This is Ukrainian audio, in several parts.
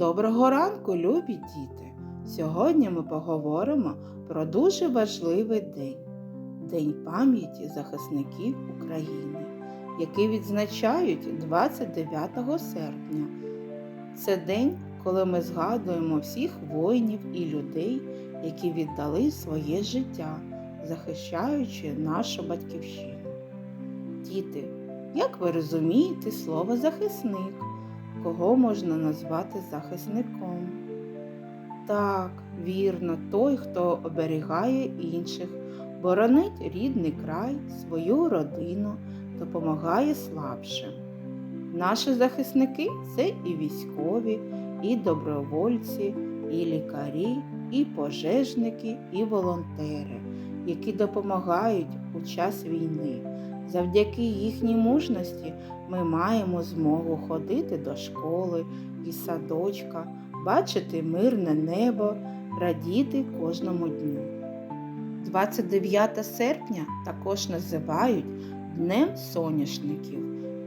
Доброго ранку, любі діти! Сьогодні ми поговоримо про дуже важливий день День пам'яті захисників України, який відзначають 29 серпня. Це день, коли ми згадуємо всіх воїнів і людей, які віддали своє життя, захищаючи нашу батьківщину. Діти, як ви розумієте слово захисник? Кого можна назвати захисником? Так, вірно, той, хто оберігає інших, боронить рідний край, свою родину, допомагає слабшим. Наші захисники це і військові, і добровольці, і лікарі, і пожежники, і волонтери, які допомагають у час війни. Завдяки їхній мужності ми маємо змогу ходити до школи і садочка, бачити мирне небо, радіти кожному дню. 29 серпня також називають Днем соняшників,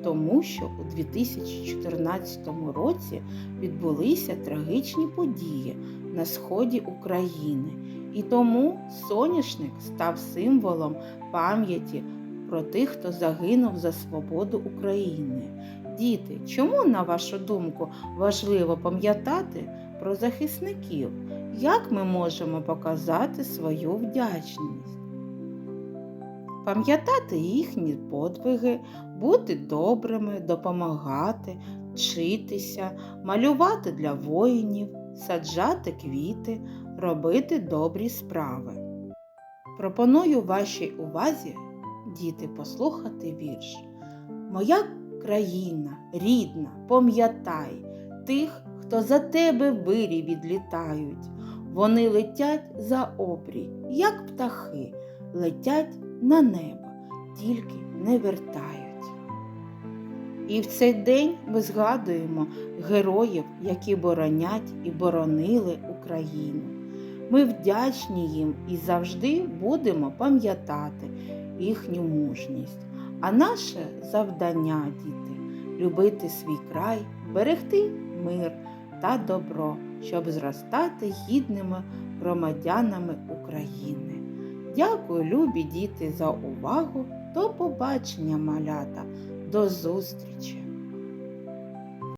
тому що у 2014 році відбулися трагічні події на сході України, і тому соняшник став символом пам'яті про тих, хто загинув за свободу України. Діти, чому, на вашу думку, важливо пам'ятати про захисників? Як ми можемо показати свою вдячність? Пам'ятати їхні подвиги, бути добрими, допомагати, вчитися, малювати для воїнів, саджати квіти, робити добрі справи. Пропоную вашій увазі діти, послухати вірш. Моя країна, рідна, пам'ятай тих, хто за тебе вирі відлітають. Вони летять за обрій, як птахи, летять на небо, тільки не вертають. І в цей день ми згадуємо героїв, які боронять і боронили Україну. Ми вдячні їм і завжди будемо пам'ятати їхню мужність. А наше завдання, діти, любити свій край, берегти мир та добро, щоб зростати гідними громадянами України. Дякую, любі діти, за увагу. До побачення, малята, до зустрічі!